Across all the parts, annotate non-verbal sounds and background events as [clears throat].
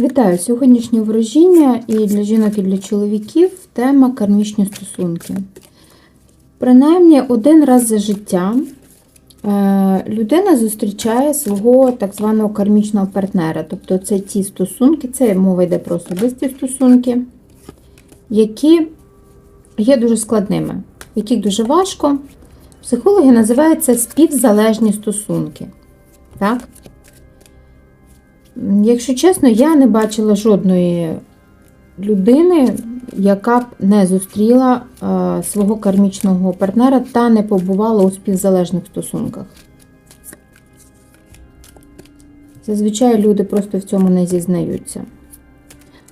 Вітаю! Сьогоднішнє ворожіння і для жінок, і для чоловіків тема кармічні стосунки. Принаймні, один раз за життя е, людина зустрічає свого так званого кармічного партнера. Тобто це ті стосунки, це мова йде про особисті стосунки, які є дуже складними, яких дуже важко. Психологи називають це співзалежні стосунки. Так? Якщо чесно, я не бачила жодної людини, яка б не зустріла е, свого кармічного партнера та не побувала у співзалежних стосунках. Зазвичай люди просто в цьому не зізнаються.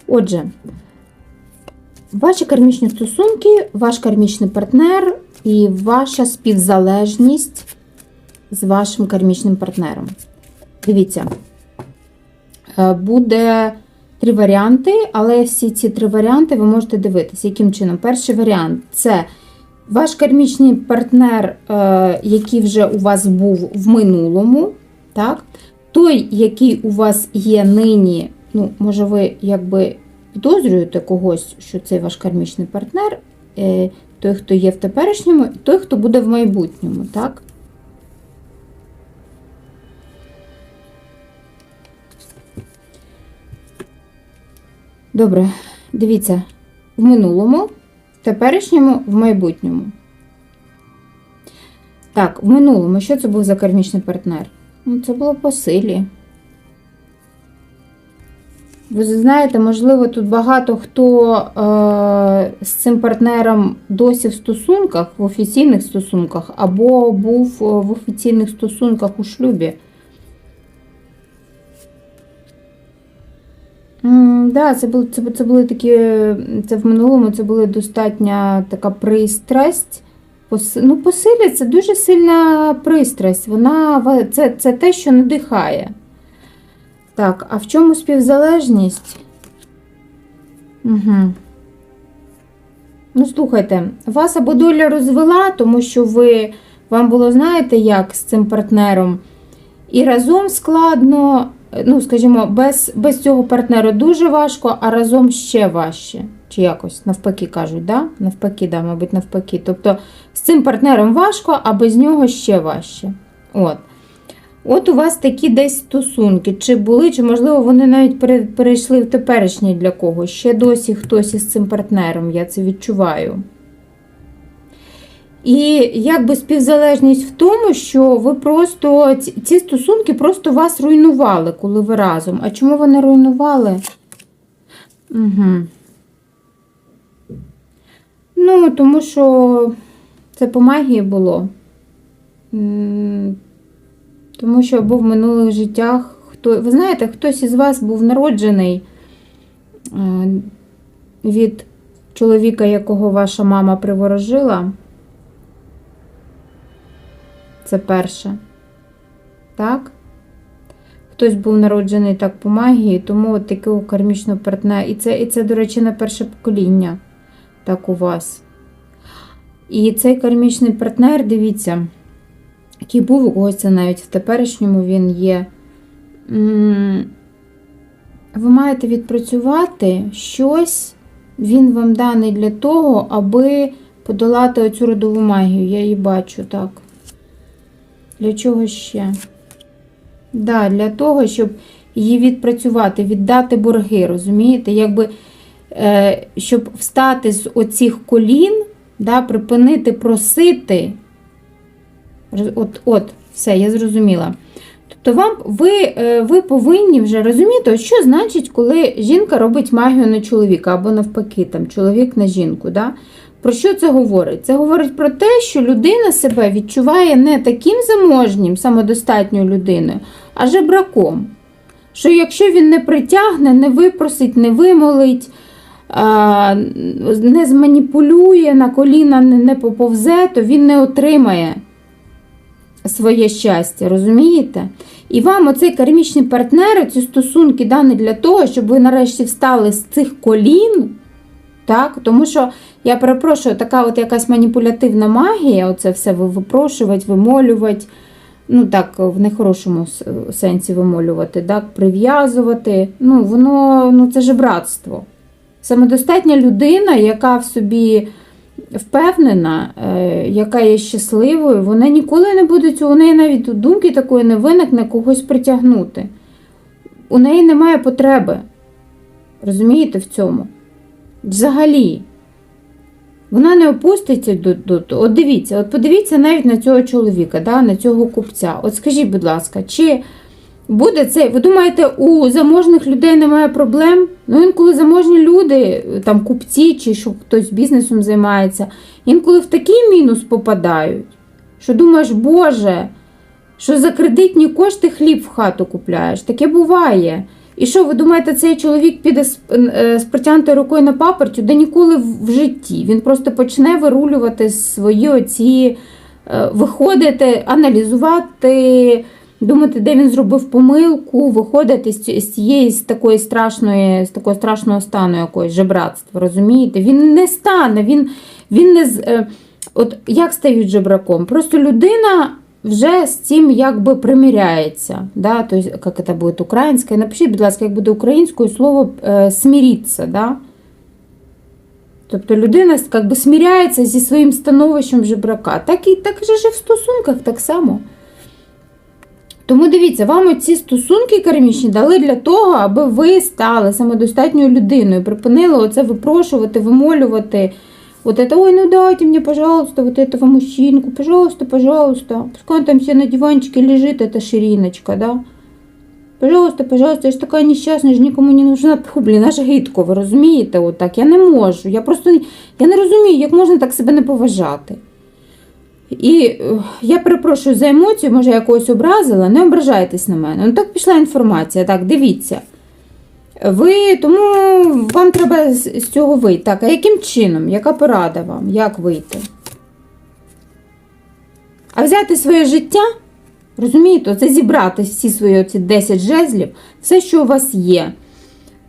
Отже, ваші кармічні стосунки, ваш кармічний партнер і ваша співзалежність з вашим кармічним партнером. Дивіться. Е, буде три варіанти, але всі ці три варіанти ви можете дивитися, яким чином. Перший варіант це ваш кармічний партнер, е, який вже у вас був в минулому. так? Той, який у вас є нині, ну, може, ви якби підозрюєте когось, що це ваш кармічний партнер, е, той, хто є в теперішньому, той, хто буде в майбутньому. так? Добре, дивіться, в минулому, в теперішньому, в майбутньому. Так, в минулому, що це був за кармічний партнер? Ну, Це було по силі. Ви знаєте, можливо, тут багато хто е, з цим партнером досі в стосунках, в офіційних стосунках, або був е, в офіційних стосунках у шлюбі. М, Да, це були, це, це були такі, це в минулому це була достатня така пристрасть. Пос- Ну, по це дуже сильна пристрасть. Вона, це, це те, що надихає. Так, а в чому співзалежність? Угу. Ну, слухайте, вас або доля розвела, тому що ви, вам було, знаєте, як з цим партнером, і разом складно, ну, скажімо, без, без цього партнера дуже важко, а разом ще важче. Чи якось навпаки кажуть, да? Навпаки, да, мабуть, навпаки. Тобто з цим партнером важко, а без нього ще важче. От. От у вас такі десь стосунки, чи були, чи, можливо, вони навіть перейшли в теперішнє для когось. Ще досі хтось із цим партнером, я це відчуваю. І якби співзалежність в тому, що ви просто ці- стосунки просто вас руйнували, коли ви разом. А чому вони руйнували? Угу. Ну, тому що це по магії було. Тому що або в минулих життях хто. Ви знаєте, хтось із вас був народжений е, від чоловіка, якого ваша мама приворожила. Це перше. Так? Хтось був народжений так по магії, тому от такого кармічного партнера. І це, і це, до речі, на перше покоління. Так у вас. І цей кармічний партнер, дивіться, який був у когось це навіть в теперішньому він є. Ви маєте відпрацювати щось, він вам даний для того, аби подолати оцю родову магію. Я її бачу так. Для чого ще? Да, для того, щоб її відпрацювати, віддати борги, розумієте? Якби, е, щоб встати з оцих колін, да, припинити просити. От, от, все, я зрозуміла. Тобто вам, ви, е, ви повинні вже розуміти, що значить, коли жінка робить магію на чоловіка, або навпаки, там, чоловік на жінку. Да? Про що це говорить? Це говорить про те, що людина себе відчуває не таким заможнім, самодостатньою людиною, а жебраком. Що якщо він не притягне, не випросить, не вимолить, не зманіпулює, на коліна не поповзе, то він не отримає своє щастя, розумієте? І вам оцей кармічний партнер, ці стосунки дані для того, щоб ви нарешті встали з цих колін. Так? Тому що, я перепрошую, така от якась маніпулятивна магія, оце все випрошувати, вимолювати, ну так, в нехорошому сенсі вимолювати, так, прив'язувати. Ну, воно ну, це же братство. Самодостатня людина, яка в собі впевнена, е, яка є щасливою, вона ніколи не буде у неї навіть думки такої не виникне когось притягнути. У неї немає потреби. Розумієте в цьому? Взагалі. Вона не опуститься до, до, до. От дивіться, от подивіться навіть на цього чоловіка, да, на цього купця. От скажіть, будь ласка, чи буде це? Ви думаєте, у заможних людей немає проблем? Ну, інколи заможні люди, там купці чи що хтось бізнесом займається, інколи в такий мінус попадають, що думаєш, Боже, що за кредитні кошти хліб в хату купляєш. Таке буває. І що, ви думаєте, цей чоловік піде з, е, з протягнутою рукою на папертю? Да ніколи в, житті. Він просто почне вирулювати свої оці, е, виходити, аналізувати, думати, де він зробив помилку, виходити з, цієї з такої страшної, з такого страшного стану якогось жебратства. Розумієте? Він не стане, він, він не е, От як стають жебраком? Просто людина вже з цим якби примиряється. Да? Тобто, як це буде українською? Напишіть, будь ласка, як буде українською слово е, смириться. Да? Тобто людина як би, сміряється зі своїм становищем жебрака. Так і так же в стосунках так само. Тому дивіться, вам ці стосунки кармічні дали для того, аби ви стали самодостатньою людиною, припинили оце випрошувати, вимолювати. Вот это, ой, ну дайте мне, пожалуйста, вот этого мужчинку, пожалуйста, пожалуйста. Пускай он там себе на диванчике лежит, эта шириночка, да? Пожалуйста, пожалуйста, я ж така нещасна, я ж нікому не нужна. Фу, блін, аж гидко, ви розумієте? Отак, я не можу. Я просто не- я не розумію, як можна так себе не поважати. І е, я перепрошую за емоцію, може, я когось образила, не ображайтесь на мене. Ну так пішла інформація. Так, дивіться. Ви тому вам треба з цього вийти. Так, а яким чином? Яка порада вам? Як вийти? А взяти своє життя, розумієте, це зібрати всі свої оці 10 жезлів, все, що у вас є.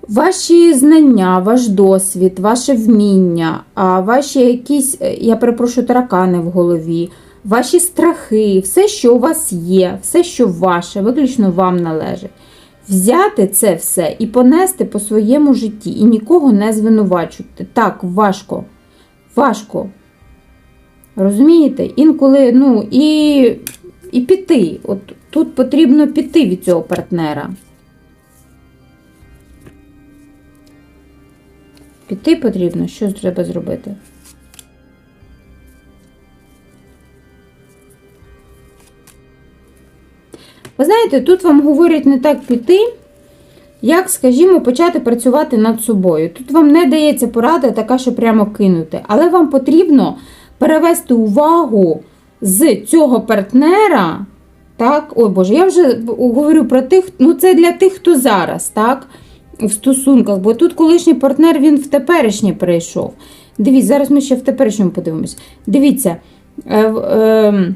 Ваші знання, ваш досвід, ваше вміння, а ваші якісь, е, я перепрошую, таракани в голові, ваші страхи, все, що у вас є, все, що ваше, виключно вам належить. Взяти це все і понести по своєму житті, і нікого не звинувачувати. Так, важко. Важко. Розумієте? Інколи, ну, і, і піти. От тут потрібно піти від цього партнера. Піти потрібно, що треба зробити? Ви знаєте, тут вам говорять не так піти, як, скажімо, почати працювати над собою. Тут вам не дається порада така, що прямо кинути. Але вам потрібно перевести увагу з цього партнера. Так, ой Боже, я вже говорю про тих, ну це для тих, хто зараз, так, в стосунках, бо тут колишній партнер він в теперішнє перейшов. Дивіться, зараз ми ще в теперішньому подивимось. Дивіться, е, е,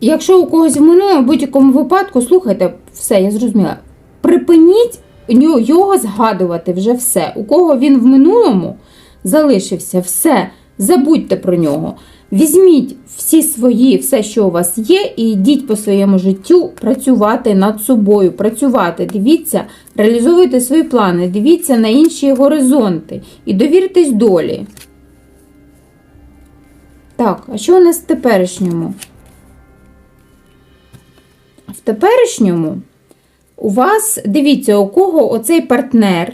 якщо у когось в минулому в будь-якому випадку, слухайте, все, я зрозуміла. Припиніть його згадувати вже все. У кого він в минулому залишився, все, забудьте про нього. Візьміть всі свої, все, що у вас є, і йдіть по своєму життю працювати над собою, працювати. Дивіться, реалізовуйте свої плани, дивіться на інші горизонти і довіртесь долі. Так, а що у нас в теперішньому? В теперішньому у вас, дивіться, у кого оцей партнер,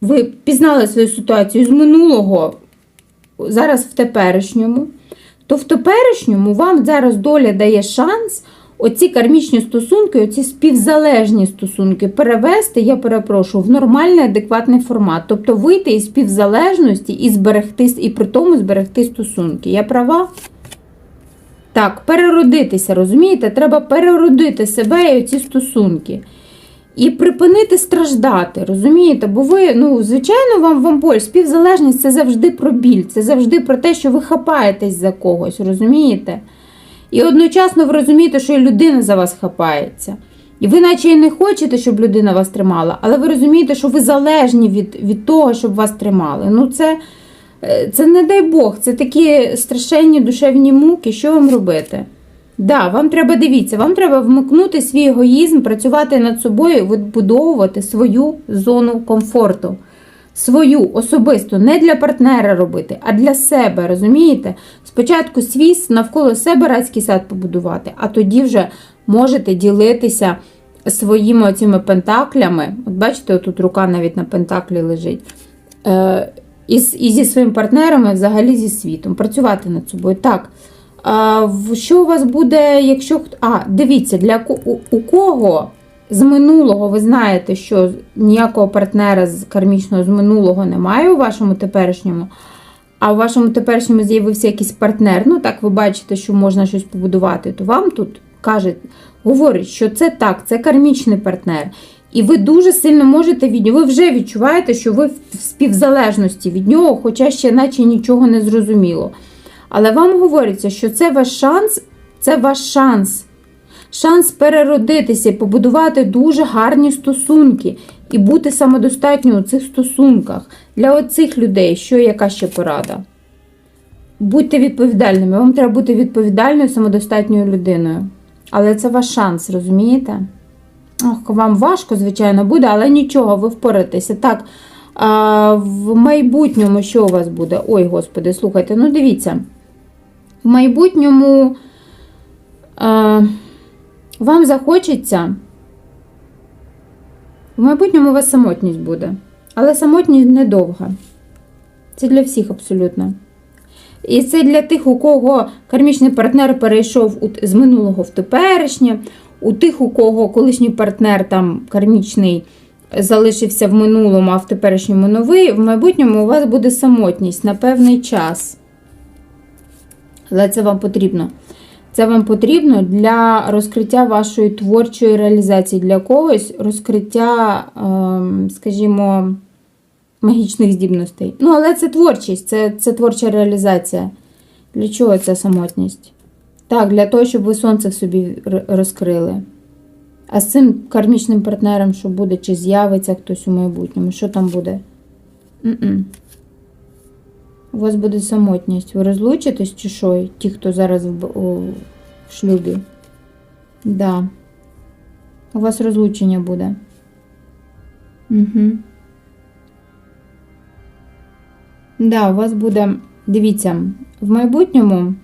ви пізнали свою ситуацію з минулого, зараз в теперішньому, то в теперішньому вам зараз доля дає шанс оці кармічні стосунки, оці співзалежні стосунки перевести, я перепрошую, в нормальний адекватний формат. Тобто вийти із співзалежності і зберегти, і при тому зберегти стосунки. Я права? Так, переродитися, розумієте? Треба переродити себе і оці стосунки. І припинити страждати, розумієте? Бо ви, ну, звичайно, вам вам боль. Співзалежність це завжди про біль, це завжди про те, що ви хапаєтесь за когось, розумієте? І одночасно ви розумієте, що і людина за вас хапається. І ви, наче і не хочете, щоб людина вас тримала, але ви розумієте, що ви залежні від, від того, щоб вас тримали. Ну, це, це не дай Бог, це такі страшенні душевні муки. Що вам робити? Да, вам треба дивіться, вам треба вмикнути свій егоїзм, працювати над собою, відбудовувати свою зону комфорту. Свою особисту, не для партнера робити, а для себе, розумієте? Спочатку свій навколо себе райський сад побудувати, а тоді вже можете ділитися своїми оціми пентаклями. От бачите, тут рука навіть на пентаклі лежить. І, і зі своїм партнером, і взагалі зі світом. Працювати над собою. Так. А, що у вас буде, якщо А, дивіться, для у, у кого з минулого ви знаєте, що ніякого партнера з кармічного з минулого немає у вашому теперішньому, а у вашому теперішньому з'явився якийсь партнер, ну так ви бачите, що можна щось побудувати, то вам тут кажуть, говорять, що це так, це кармічний партнер. І ви дуже сильно можете від нього, ви вже відчуваєте, що ви в співзалежності від нього, хоча ще наче нічого не зрозуміло. Але вам говориться, що це ваш шанс, це ваш шанс. Шанс переродитися побудувати дуже гарні стосунки і бути самодостатньо у цих стосунках. Для оцих людей, що яка ще порада? Будьте відповідальними. Вам треба бути відповідальною, самодостатньою людиною. Але це ваш шанс, розумієте? Ох, вам важко, звичайно, буде, але нічого, ви впораєтеся. Так, а, в майбутньому що у вас буде? Ой, господи, слухайте, ну дивіться. В майбутньому а, вам захочеться. В майбутньому у вас самотність буде. Але самотність недовга. Це для всіх абсолютно. І це для тих, у кого кармічний партнер перейшов з минулого в теперішнє, у тих, у кого колишній партнер там кармічний залишився в минулому, а в теперішньому новий, в майбутньому у вас буде самотність на певний час. Але це вам потрібно. Це вам потрібно для розкриття вашої творчої реалізації, для когось розкриття, ем, скажімо, магічних здібностей. Ну, але це творчість, це, це творча реалізація. Для чого ця самотність? Так, для того, щоб ви сонце в собі розкрили. А з цим кармічним партнером, що буде, чи з'явиться хтось у майбутньому, що там буде? У вас буде самотність. Ви розлучитесь чи що? Ті, хто зараз в, у- в шлюбі? Да. У вас розлучення буде. Угу. Да, у вас буде. Дивіться, в майбутньому.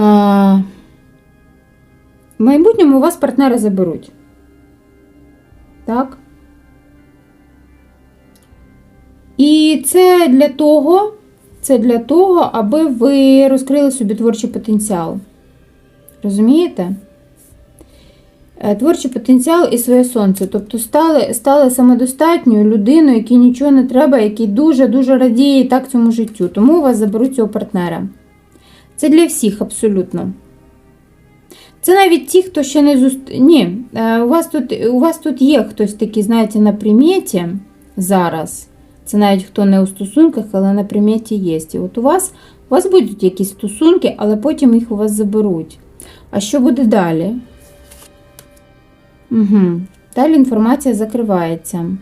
В майбутньому у вас партнери заберуть. Так? І це для того, це для того, аби ви розкрили собі творчий потенціал. Розумієте? Е, Творчий потенціал і своє сонце. Тобто стали, стали самодостатньою людиною, якій нічого не треба, який дуже-дуже радіє і так цьому життю. Тому у вас заберуть цього партнера. Це для всіх абсолютно. Це навіть ті, хто ще не зуст... Ні, е, у вас тут, у вас тут є хтось такий, знаєте, на приметі зараз. Це навіть хто не у стосунках, але на приметі є. І от у вас, у вас будуть якісь стосунки, але потім їх у вас заберуть. А що буде далі? Угу. Далі інформація закривається.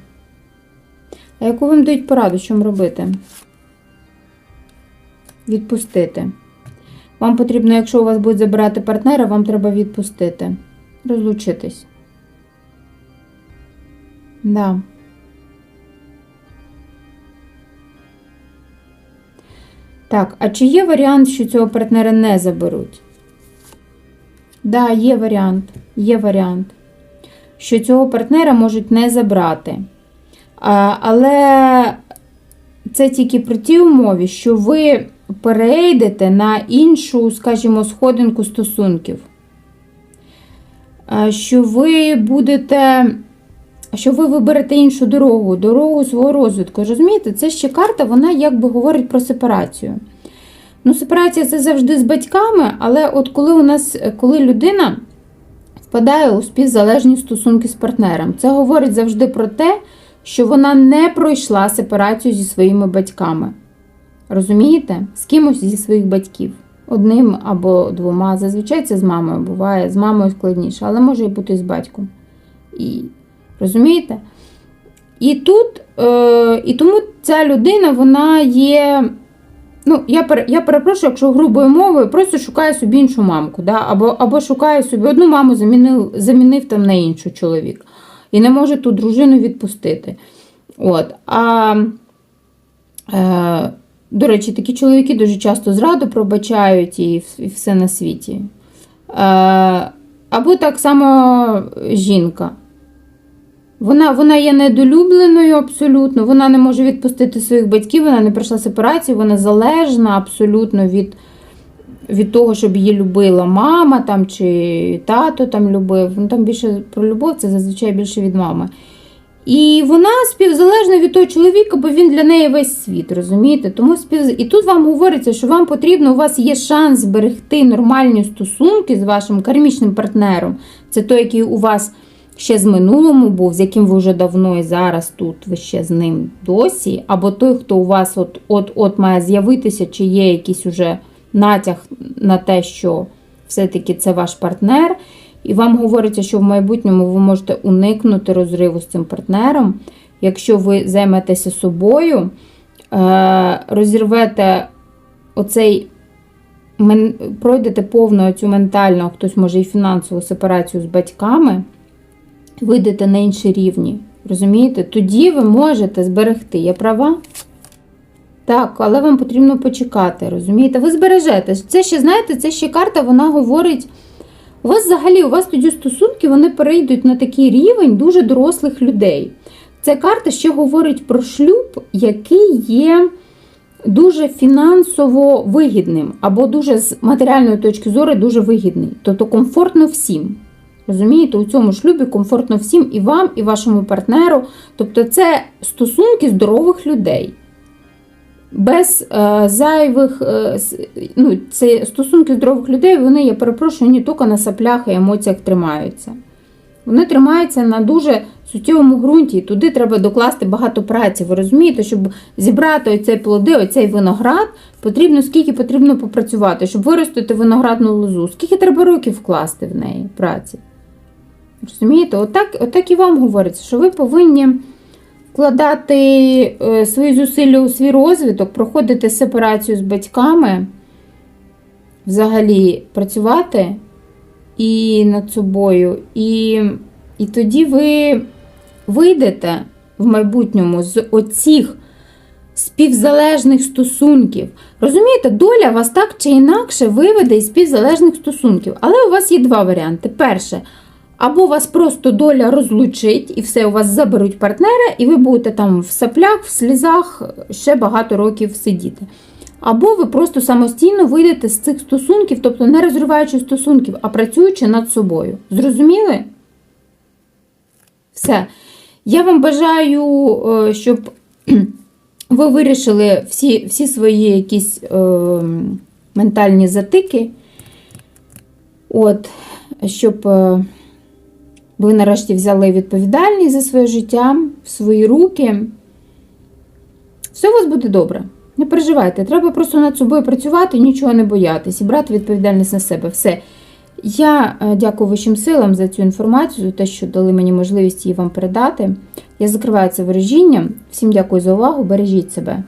А яку вам дають пораду, що робити? Відпустити. Вам потрібно, якщо у вас будуть забирати партнера, вам треба відпустити. Розлучитись. Да. Так, а чи є варіант, що цього партнера не заберуть? Да, є варіант. Є варіант. Що цього партнера можуть не забрати. А, але це тільки при тій умові, що ви перейдете на іншу, скажімо, сходинку стосунків. Що ви будете. Що ви виберете іншу дорогу, дорогу свого розвитку. Розумієте, це ще карта, вона якби говорить про сепарацію. Ну, сепарація це завжди з батьками, але от коли у нас, коли людина впадає у співзалежні стосунки з партнером, це говорить завжди про те, що вона не пройшла сепарацію зі своїми батьками. Розумієте? З кимось зі своїх батьків. Одним або двома. Зазвичай це з мамою буває, з мамою складніше, але може і бути з батьком. І, Розумієте? І тут, е, і тому ця людина, вона є ну, я, я перепрошую, якщо грубою мовою, просто шукає собі іншу мамку, да? або, або шукає собі одну маму, замінив, замінив там на іншу чоловік. І не може ту дружину відпустити. От. А, е, до речі, такі чоловіки дуже часто зраду пробачають і, все на світі. Е, або так само жінка. Вона, вона є недолюбленою абсолютно, вона не може відпустити своїх батьків, вона не пройшла сепарацію, вона залежна абсолютно від, від того, щоб її любила мама там, чи тато там любив. Ну, там більше про любов, це зазвичай більше від мами. І вона співзалежна від того чоловіка, бо він для неї весь світ, розумієте? Тому спів... І тут вам говориться, що вам потрібно, у вас є шанс зберегти нормальні стосунки з вашим кармічним партнером. Це той, який у вас ще з минулому був, з яким ви вже давно і зараз тут, ви ще з ним досі, або той, хто у вас от, от, от має з'явитися, чи є якийсь уже натяг на те, що все-таки це ваш партнер. І вам говориться, що в майбутньому ви можете уникнути розриву з цим партнером, якщо ви займетеся собою, е, розірвете оцей, пройдете повну цю ментальну, хтось може і фінансову сепарацію з батьками, вийдете на інші рівні. Розумієте? Тоді ви можете зберегти. Я права? Так, але вам потрібно почекати, розумієте? Ви збережете. Це ще, знаєте, це ще карта, вона говорить. У вас взагалі, у вас тоді стосунки вони перейдуть на такий рівень дуже дорослих людей. Ця карта ще говорить про шлюб, який є дуже фінансово вигідним, або дуже з матеріальної точки зору дуже вигідний. Тобто комфортно всім. Розумієте, у цьому шлюбі комфортно всім і вам, і вашому партнеру. Тобто, це стосунки здорових людей. Без е, зайвих, е, ну, це стосунки здорових людей, вони, я перепрошую, не тільки на саплях і емоціях тримаються. Вони тримаються на дуже суттєвому ґрунті, і туди треба докласти багато праці. Ви розумієте, щоб зібрати оцей плоди, оцей виноград, потрібно скільки потрібно попрацювати, щоб виростити виноградну лозу, скільки треба років вкласти в неї праці. Розумієте, отак, отак і вам говориться, що ви повинні вкладати е, свої зусилля у свій розвиток, проходити сепарацію з батьками, взагалі працювати і над собою. І, і тоді ви вийдете в майбутньому з оцих співзалежних стосунків. Розумієте, доля вас так чи інакше виведе із співзалежних стосунків. Але у вас є два варіанти. Перше, або вас просто доля розлучить і все, у вас заберуть партнера, і ви будете там в саплях, в слізах ще багато років сидіти. Або ви просто самостійно вийдете з цих стосунків, тобто не розриваючи стосунків, а працюючи над собою. Зрозуміли? Все. Я вам бажаю, е, щоб [clears throat] ви вирішили всі, всі свої якісь е, ментальні затики. От, щоб е, ви нарешті взяли відповідальність за своє життя в свої руки. Все у вас буде добре. Не переживайте, треба просто над собою працювати, нічого не боятись і брати відповідальність на себе. Все. Я е, дякую вищим силам за цю інформацію, те, що дали мені можливість її вам передати. Я закриваю це виражіння. Всім дякую за увагу, бережіть себе.